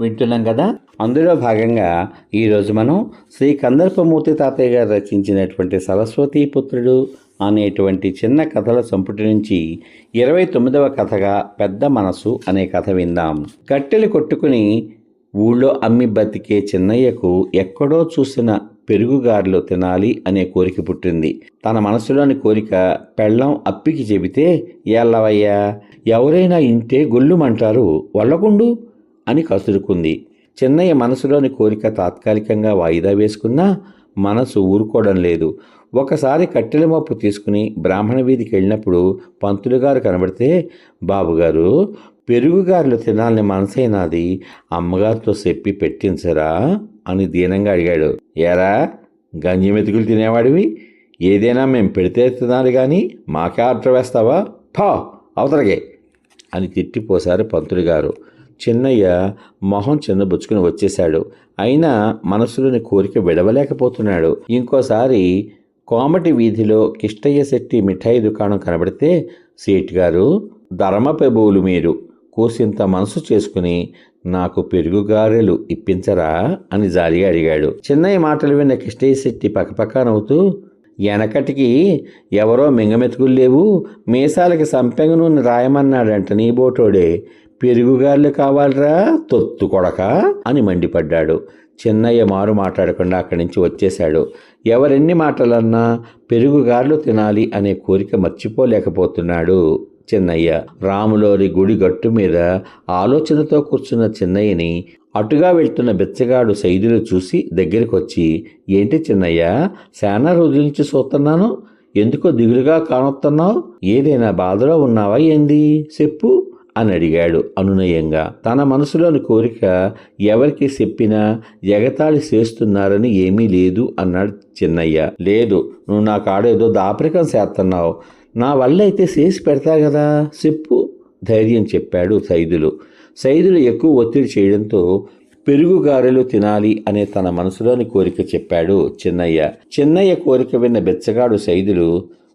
వింటున్నాం కదా? అందులో భాగంగా ఈరోజు మనం శ్రీ కందర్పమూర్తి తాతయ్య గారు రచించినటువంటి సరస్వతీ పుత్రుడు అనేటువంటి చిన్న కథల సంపుటి నుంచి ఇరవై తొమ్మిదవ కథగా పెద్ద మనసు అనే కథ విందాం. కట్టెలు కొట్టుకుని ఊళ్ళో అమ్మి బతికే చిన్నయ్యకు ఎక్కడో చూసిన పెరుగుగారులు తినాలి అనే కోరిక పుట్టింది. తన మనసులోని కోరిక పెళ్ళం అప్పికి చెబితే ఎల్లవయ్యా ఎవరైనా ఇంటే గొల్లుమంటారు వల్లకుండు అని కసురుకుంది. చిన్నయ్య మనసులోని కోరిక తాత్కాలికంగా వాయిదా వేసుకున్నా మనసు ఊరుకోవడం లేదు. ఒకసారి కట్టెల మప్పు తీసుకుని బ్రాహ్మణ వీధికి వెళ్ళినప్పుడు పంతులు గారు కనబడితే బాబుగారు పెరుగుగారులు తినాలని మనసైనాది అమ్మగారితో చెప్పి పెట్టించరా? అని దీనంగా అడిగాడు. ఏరా గంజి మెతుకులు తినేవాడివి? ఏదైనా మేము పెడితే తినాలి కానీ మాకే ఆర్డర్ వేస్తావా? పా అవతలగే అని తిట్టిపోసారు పంతులు గారు చిన్నయ్య మొహం చిన్నబుచ్చుకుని వచ్చేశాడు. అయినా మనసులోని కోరిక విడవలేకపోతున్నాడు. ఇంకోసారి కోమటి వీధిలో కిష్టయ్య శెట్టి మిఠాయి దుకాణం కనబడితే సేట్ గారు ధర్మపెబువులు మీరు. కోసింత మనసు చేసుకుని నాకు పెరుగుగారెలు ఇప్పించరా? అని జాలిగా అడిగాడు. చిన్నయ్య మాటలు విన్న కిష్టయ్య శెట్టి పక్కపక్క నవ్వుతూ వెనకటికి ఎవరో మింగమెతుకులు లేవు. మీసాలకి సంపెంగ నూనె రాయమన్నాడంట నీ బోటోడే. పెరుగుగాళ్ళు కావాలరా? తొత్తు కొడక అని మండిపడ్డాడు. చిన్నయ్య మారు మాట్లాడకుండా అక్కడి నుంచి వచ్చేశాడు. ఎవరెన్ని మాటలన్నా పెరుగుగార్లు తినాలి అనే కోరిక మర్చిపోలేకపోతున్నాడు చిన్నయ్య. రాములోని గుడి గట్టు మీద ఆలోచనతో కూర్చున్న చిన్నయ్యని అటుగా వెళ్తున్న బెచ్చగాడు సైదులు చూసి దగ్గరికొచ్చి ఏంటి చిన్నయ్య శానా రోజుల నుంచి చూస్తున్నాను ఎందుకో దిగులుగా కానొస్తున్నావు ఏదైనా బాధలో ఉన్నావా ఏంది? చెప్పు. అని అడిగాడు అనునయంగా. తన మనసులోని కోరిక ఎవరికి చెప్పినా ఎగతాళి చేస్తున్నారని ఏమీ లేదు అన్నాడు చిన్నయ్య. లేదు నువ్వు నా కాడేదో దాపరికం చేస్తున్నావు. నా వల్ల అయితే చేసి పెడతా కదా చెప్పు ధైర్యం చెప్పాడు సైదులు. సైదులు ఎక్కువ ఒత్తిడి చేయడంతో పెరుగు గారెలు తినాలి అనే తన మనసులోని కోరిక చెప్పాడు చిన్నయ్య. చిన్నయ్య కోరిక విన్న బెచ్చగాడు సైదులు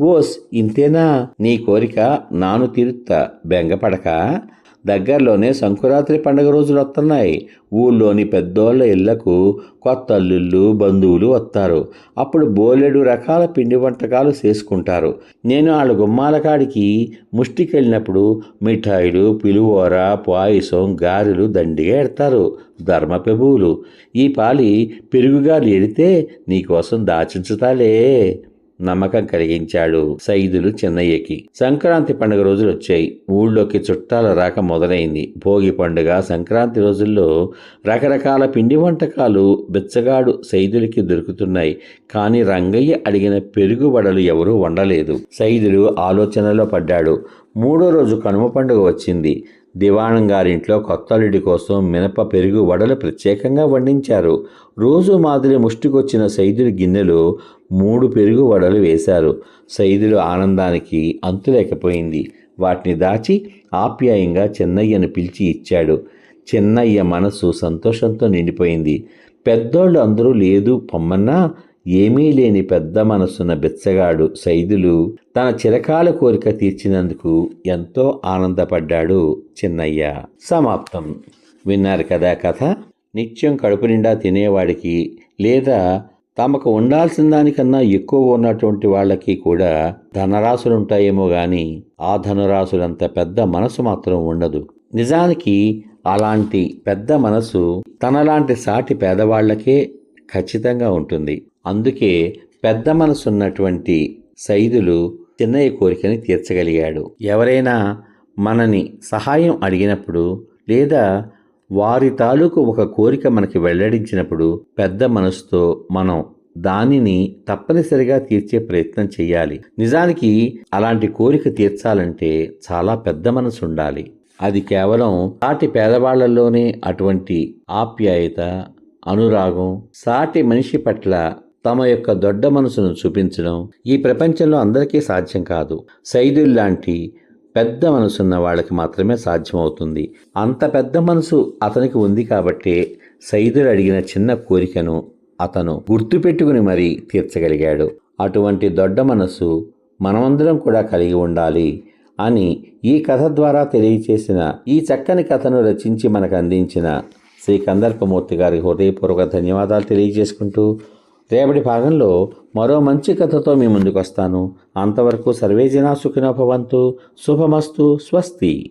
ఓస్ ఇంతేనా? నీ కోరిక నాను తీరుత్తా. బెంగపడక. దగ్గరలోనే సంకురాత్రి పండుగ రోజులు వస్తున్నాయి ఊళ్ళోని పెద్దోళ్ళ ఇళ్ళకు కొత్త అల్లుళ్ళు బంధువులు వస్తారు అప్పుడు బోలెడు రకాల పిండి వంటకాలు చేసుకుంటారు. నేను వాళ్ళ గుమ్మాల కాడికి ముష్టికెళ్ళినప్పుడు మిఠాయిలు పిలువోర పాయసం గారెలు దండిగా ఎడతారు. ధర్మపెబువులు ఈ పాలి పెరుగుగాలు ఎడితే నీకోసం దాచించుతాలే. నమ్మకం కలిగించాడు సైదులు చిన్నయ్యకి. సంక్రాంతి పండుగ రోజులు వచ్చాయి. ఊళ్ళోకి చుట్టాల రాక మొదలైంది. భోగి పండుగ సంక్రాంతి రోజుల్లో రకరకాల పిండి వంటకాలు బిచ్చగాడు సైదులకి దొరుకుతున్నాయి. కానీ రంగయ్య అడిగిన పెరుగుబడలు ఎవరూ వండలేదు. సైదులు ఆలోచనలో పడ్డాడు. మూడో రోజు కనుమ పండుగ వచ్చింది. దివాణం గారింట్లో కొత్తల్లుడి కోసం మినప పెరుగు వడలు ప్రత్యేకంగా వండించారు. రోజు మాదిరి ముష్టికొచ్చిన సైదుడి గిన్నెలో మూడు పెరుగు వడలు వేశారు. సైదులు ఆనందానికి అంతులేకపోయింది. వాటిని దాచి ఆప్యాయంగా చెన్నయ్యను పిలిచి ఇచ్చాడు. చెన్నయ్య మనసు సంతోషంతో నిండిపోయింది. పెద్దోళ్ళు అందరూ లేదు పొమ్మన్నా ఏమీ లేని పెద్ద మనసున్న బిచ్చగాడు సైదులు తన చిరకాల కోరిక తీర్చినందుకు ఎంతో ఆనందపడ్డాడు చిన్నయ్య. సమాప్తం. విన్నారు కదా కథ? నిత్యం కడుపు నిండా తినేవాడికి లేదా తమకు ఉండాల్సిన దానికన్నా ఎక్కువ ఉన్నటువంటి వాళ్ళకి కూడా ధనరాశులుంటాయేమో గాని ఆ ధనరాశులంత పెద్ద మనసు మాత్రం ఉండదు. నిజానికి అలాంటి పెద్ద మనసు తనలాంటి సాటి పేదవాళ్ళకే ఖచ్చితంగా ఉంటుంది. అందుకే పెద్ద మనసున్నటువంటి సైదులు చిన్నయ్య కోరికని తీర్చగలిగాడు. ఎవరైనా మనని సహాయం అడిగినప్పుడు లేదా వారి తాలూకు ఒక కోరిక మనకి వెల్లడించినప్పుడు పెద్ద మనసుతో మనం దానిని తప్పనిసరిగా తీర్చే ప్రయత్నం చేయాలి నిజానికి అలాంటి కోరిక తీర్చాలంటే చాలా పెద్ద మనసు ఉండాలి. అది కేవలం సాటి పేదవాళ్ళలోనే అటువంటి ఆప్యాయత అనురాగం సాటి మనిషి పట్ల తమ యొక్క దొడ్డ మనసును చూపించడం ఈ ప్రపంచంలో అందరికీ సాధ్యం కాదు. సైదుల్లాంటి పెద్ద మనసున్న వాళ్ళకి మాత్రమే సాధ్యమవుతుంది. అంత పెద్ద మనసు అతనికి ఉంది కాబట్టే సైదులు అడిగిన చిన్న కోరికను అతను గుర్తుపెట్టుకుని మరీ తీర్చగలిగాడు. అటువంటి దొడ్డ మనసు మనమందరం కూడా కలిగి ఉండాలి అని ఈ కథ ద్వారా తెలియచేసిన ఈ చక్కని కథను రచించి మనకు అందించిన శ్రీ కందర్పమూర్తి గారి హృదయపూర్వక ధన్యవాదాలు తెలియజేసుకుంటూ రేపటి భాగంలో మరో మంచి కథతో మీ ముందుకు వస్తాను అంతవరకు సర్వేజనా సుఖినోభవంతు శుభమస్తు. స్వస్తి.